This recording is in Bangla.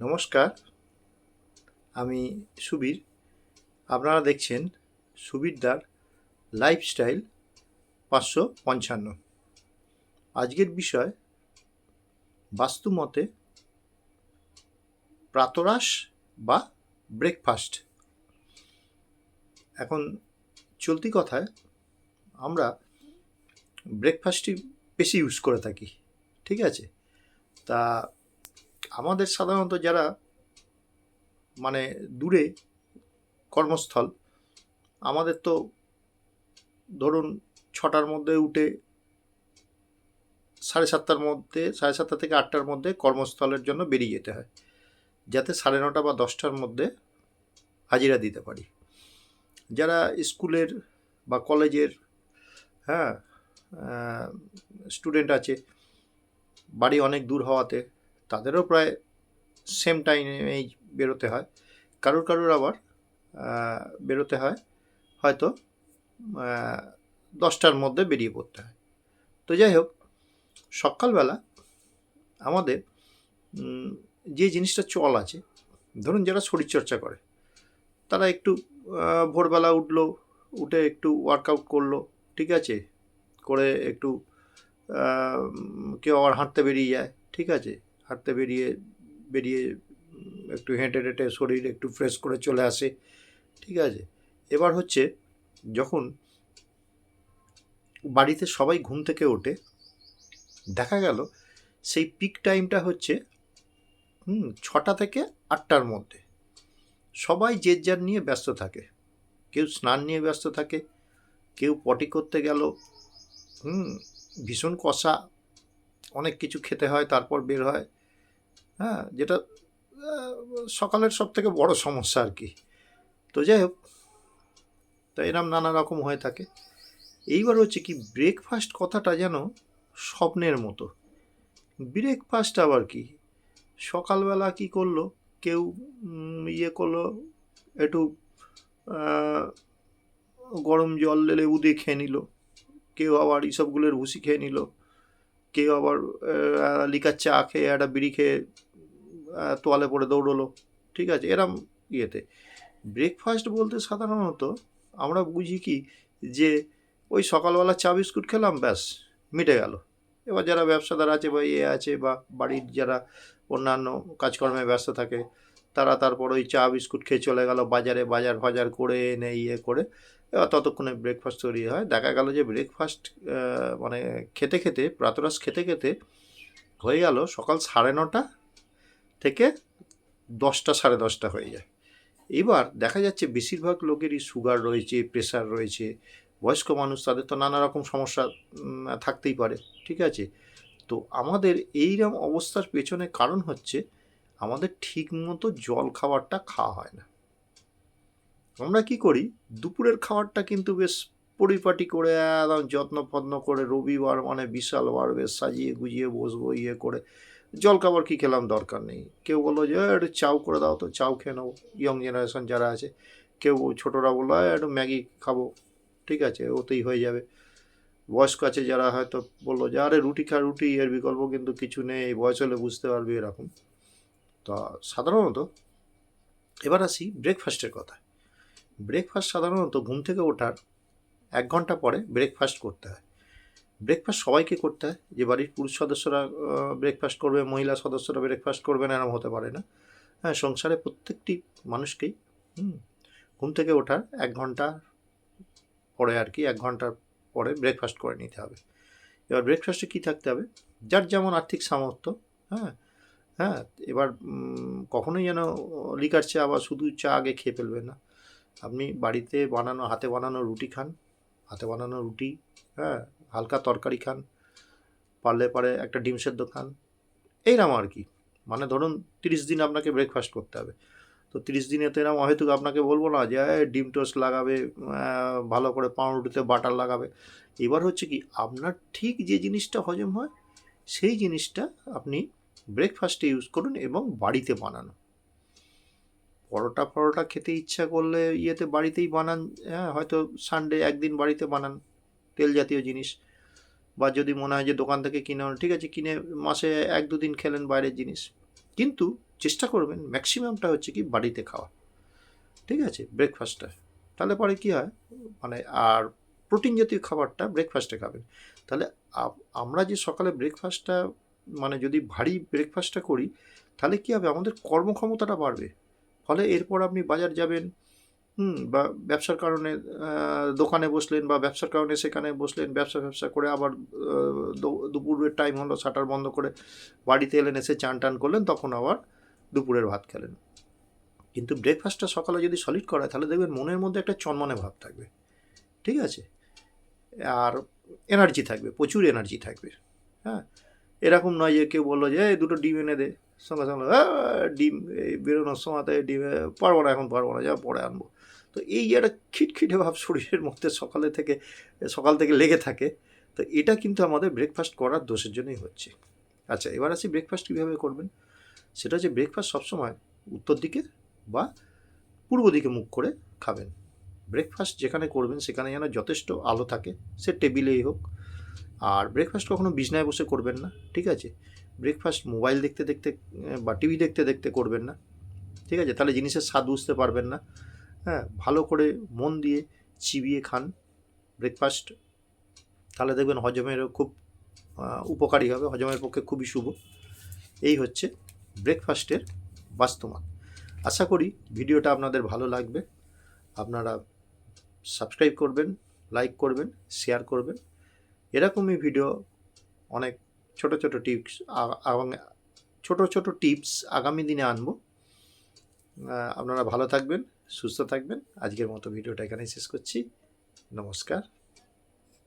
নমস্কার, আমি সুবীর। আপনারা দেখছেন সুবীরদার লাইফস্টাইল পাঁচশো পঞ্চান্ন। আজকের বিষয় বাস্তুমতে প্রাতরাশ বা ব্রেকফাস্ট। এখন চলতি কথায় আমরা ব্রেকফাস্টই বেশি ইউজ করে থাকি, ঠিক আছে? তা আমাদের সাধারণত যারা মানে দূরে কর্মস্থল, আমাদের তো ধরুন ছটার মধ্যে উঠে সাড়ে সাতটার মধ্যে, সাড়ে সাতটা থেকে আটটার মধ্যে কর্মস্থলের জন্য বেরিয়ে যেতে হয়। যাতে সাড়ে নটা বা দশটার মধ্যে হাজিরা দিতে পারি। যারা স্কুলের বা কলেজের হ্যাঁ স্টুডেন্ট আছে, বাড়ি অনেক দূর হওয়াতে তাদেরও প্রায় সেম টাইমেই বেরোতে হয়। কারোর কারুর আবার বেরোতে হয়। হয়তো দশটার মধ্যে বেরিয়ে পড়তে হয়। তো যাই হোক, সকালবেলা আমাদের যে জিনিসটা চল আছে, ধরুন যারা শরীরচর্চা করে, তারা একটু ভোরবেলা উঠল, উঠে একটু ওয়ার্কআউট করল, ঠিক আছে? করে একটু কেউ আবার হাঁটতে বেরিয়ে যায়, ঠিক আছে? হাঁটতে বেরিয়ে বেরিয়ে একটু হেঁটে হেঁটে শরীর একটু ফ্রেশ করে চলে আসে, ঠিক আছে? এবার হচ্ছে যখন বাড়িতে সবাই ঘুম থেকে ওঠে, দেখা গেল সেই পিক টাইমটা হচ্ছে, হুম, ছটা থেকে আটটার মধ্যে। সবাই যে যার নিয়ে ব্যস্ত থাকে। কেউ স্নান নিয়ে ব্যস্ত থাকে, কেউ পটি করতে গেল, হুম, ভীষণ কষা, অনেক কিছু খেতে হয়, তারপর বের হয়। হ্যাঁ যেটা সকালের সব থেকে বড় সমস্যা আর কি। তো যাই হোক, তো এরম নানা রকম হয়ে থাকে। এইবার হচ্ছে কি ব্রেকফাস্ট কথাটা যেন স্বপ্নের মতো। ব্রেকফাস্ট আবার কি, সকালবেলা কি করল, কেউ ইয়ে করল, একটু গরম জল লেবু দিয়ে খেয়ে নিল, কেউ আবার ইসবগুলোর ভুসি খেয়ে নিল, কেউ আবার লিকার চা খেয়ে, একটা বিড়ি খেয়ে তোয়ালে পড়ে দৌড়লো। ঠিক আছে, এরম ইয়েতে। ব্রেকফাস্ট বলতে সাধারণত আমরা বুঝি কি যে ওই সকালবেলা চা বিস্কুট খেলাম, ব্যাস, মিটে গেল। এবার যারা ব্যবসাদার আছে বা ইয়ে আছে বা বাড়ির যারা অন্যান্য কাজকর্মে ব্যস্ত থাকে, তারা তারপর ওই চা বিস্কুট খেয়ে চলে গেল বাজারে, বাজার ফাজার করে এনে ইয়ে করে, এবার ততক্ষণে ব্রেকফাস্ট তৈরি হয়। দেখা গেল যে ব্রেকফাস্ট মানে খেতে খেতে, প্রাতরাশ খেতে খেতে হয়ে গেল সকাল সাড়ে নটা থেকে দশটা সাড়ে দশটা হয়ে যায়। এবার দেখা যাচ্ছে বেশিরভাগ লোকেরই সুগার রয়েছে প্রেশার রয়েছে, বয়স্ক মানুষ তাদের তো নানা রকম সমস্যা থাকতেই পারে, ঠিক আছে? তো আমাদের এইরকম অবস্থার পেছনে কারণ হচ্ছে আমাদের ঠিক মতো জল খাবারটা খাওয়া হয় না। আমরা কি করি? দুপুরের খাবারটা কিন্তু বেশ পরিপাটি করে একদম যত্ন ফত্ন করে রবিবার মানে বিশাল বার বেশ সাজিয়ে গুজিয়ে বসবো ইয়ে করে জল খাবার কি খেলাম দরকার নেই। কেউ বলল যে একটু চাউ করে দাও তো চাউ খেয়ে নেব। ইয়ং জেনারেশন যারা আছে কেউ ছোটরা বলল "এই, একটু ম্যাগি খাব। ঠিক আছে ওতেই হয়ে যাবে। বয়স্ক আছে যারা হয়তো বলল যে আরে রুটি খা রুটি এর বিকল্প কিন্তু কিছু নেই। বয়স হলে বুঝতে পারবি এরকম। তা সাধারণত এবার আসি ব্রেকফাস্টের কথা। ব্রেকফাস্ট সাধারণত ঘুম থেকে ওঠার এক ঘণ্টা পরে ব্রেকফাস্ট করতে হয়। ব্রেকফাস্ট সবাইকে করতে হয়। যে বাড়ির পুরুষ সদস্যরা ব্রেকফাস্ট করবে মহিলা সদস্যরা ব্রেকফাস্ট করবে না এরকম হতে পারে না। হ্যাঁ সংসারে প্রত্যেকটি মানুষকেই হুম, ঘুম থেকে ওঠার এক ঘণ্টা পরে আর কি এক ঘণ্টার পরে ব্রেকফাস্ট করে নিতে হবে। এবার ব্রেকফাস্টে কী থাকতে হবে? যার যেমন আর্থিক সামর্থ্য হ্যাঁ হ্যাঁ এবার কখনোই যেন লিকার চা বা শুধু চা আগে খেয়ে ফেলবেন না। আপনি বাড়িতে বানানো হাতে বানানো রুটি খান হাতে বানানো রুটি হ্যাঁ হালকা তরকারি খান, পারলে পারে একটা ডিম সেদ্ধ খান এইরকম আর কি। মানে ধরুন তিরিশ দিন আপনাকে ব্রেকফাস্ট করতে হবে। তো তিরিশ দিনে তো এরকম হয়তো আপনাকে বলব না যে ডিম টোস্ট লাগাবে ভালো করে পাউরুটিতে বাটার লাগাবে। এবার হচ্ছে কি, আপনার ঠিক যে জিনিসটা হজম হয়, সেই জিনিসটা আপনি ব্রেকফাস্টে ইউজ করুন এবং বাড়িতে বানানো। পরোটা ফরোটা খেতে ইচ্ছা করলে ইয়েতে বাড়িতেই বানান হ্যাঁ হয়তো সানডে একদিন বাড়িতে বানান তেল জাতীয় জিনিস। বা যদি মনে হয় যে দোকান থেকে কিনে ঠিক আছে, কিনে মাসে এক দুদিন খেলেন বাইরের জিনিস। কিন্তু চেষ্টা করবেন ম্যাক্সিমামটা হচ্ছে কি বাড়িতে খাওয়া। ঠিক আছে ব্রেকফাস্টটা তাহলে পরে কি হয়? মানে আর প্রোটিন জাতীয় খাবারটা ব্রেকফাস্টে খাবেন। তাহলে আমরা যে সকালে ব্রেকফাস্টটা মানে যদি ভারী ব্রেকফাস্টটা করি, তাহলে কী হবে? আমাদের কর্মক্ষমতাটা বাড়বে। ফলে এরপর আপনি বাজার যাবেন, হুম, বা ব্যবসার কারণে দোকানে বসলেন বা ব্যবসার কারণে সেখানে বসলেন, ব্যবসা ব্যবসা করে আবার দুপুরের টাইম হলো শাটার বন্ধ করে বাড়িতে এলেন, এসে চান টান করলেন, তখন আবার দুপুরের ভাত খেলেন। কিন্তু ব্রেকফাস্টটা সকালে যদি সলিড করা তাহলে দেখবেন মনের মধ্যে একটা চনমনে ভাব থাকবে। ঠিক আছে? আর এনার্জি থাকবে, প্রচুর এনার্জি থাকবে। হ্যাঁ? এরকম নয় যে কেউ বলল যে দুটো ডিম এনে দে। সঙ্গে সঙ্গে "আহ, ডিম এই বেরোনোর সময়তে ডিম পারব না এখন পারব না যা পরে আনব। তো এই যে একটা খিটখিটে ভাব শরীরের মধ্যে সকালে থেকে সকাল থেকে লেগে থাকে। তো এটা কিন্তু আমাদের ব্রেকফাস্ট করার দোষের জন্যই হচ্ছে। আচ্ছা এবার আসি ব্রেকফাস্ট কীভাবে করবেন? সেটা হচ্ছে ব্রেকফাস্ট সবসময় উত্তর দিকে বা পূর্ব দিকে মুখ করে খাবেন। ব্রেকফাস্ট যেখানে করবেন সেখানে যেন যথেষ্ট আলো থাকে সে টেবিলেই হোক। আর ব্রেকফাস্ট কখনো বিছনায় বসে করবেন না ঠিক আছে? ব্রেকফাস্ট মোবাইল দেখতে দেখতে বা টিভি দেখতে দেখতে করবেন না। ঠিক আছে? তাহলে জিনিসের স্বাদ বুঝতে পারবেন না। হ্যাঁ ভালো করে মন দিয়ে চিবিয়ে খান ব্রেকফাস্ট তাহলে দেখবেন হজমেরও খুব উপকারী হবে, হজমের পক্ষে খুবই শুভ। এই হচ্ছে ব্রেকফাস্টের বাস্তবায়ন আশা করি ভিডিওটা আপনাদের ভালো লাগবে। আপনারা সাবস্ক্রাইব করবেন লাইক করবেন শেয়ার করবেন। এরকমই ভিডিও অনেক ছোট ছোট টিপস ছোট ছোট টিপস আগামী দিনে আনব। আপনারা ভালো থাকবেন, সুস্থ থাকবেন। আজকের মতো ভিডিওটা এখানেই শেষ করছি। নমস্কার।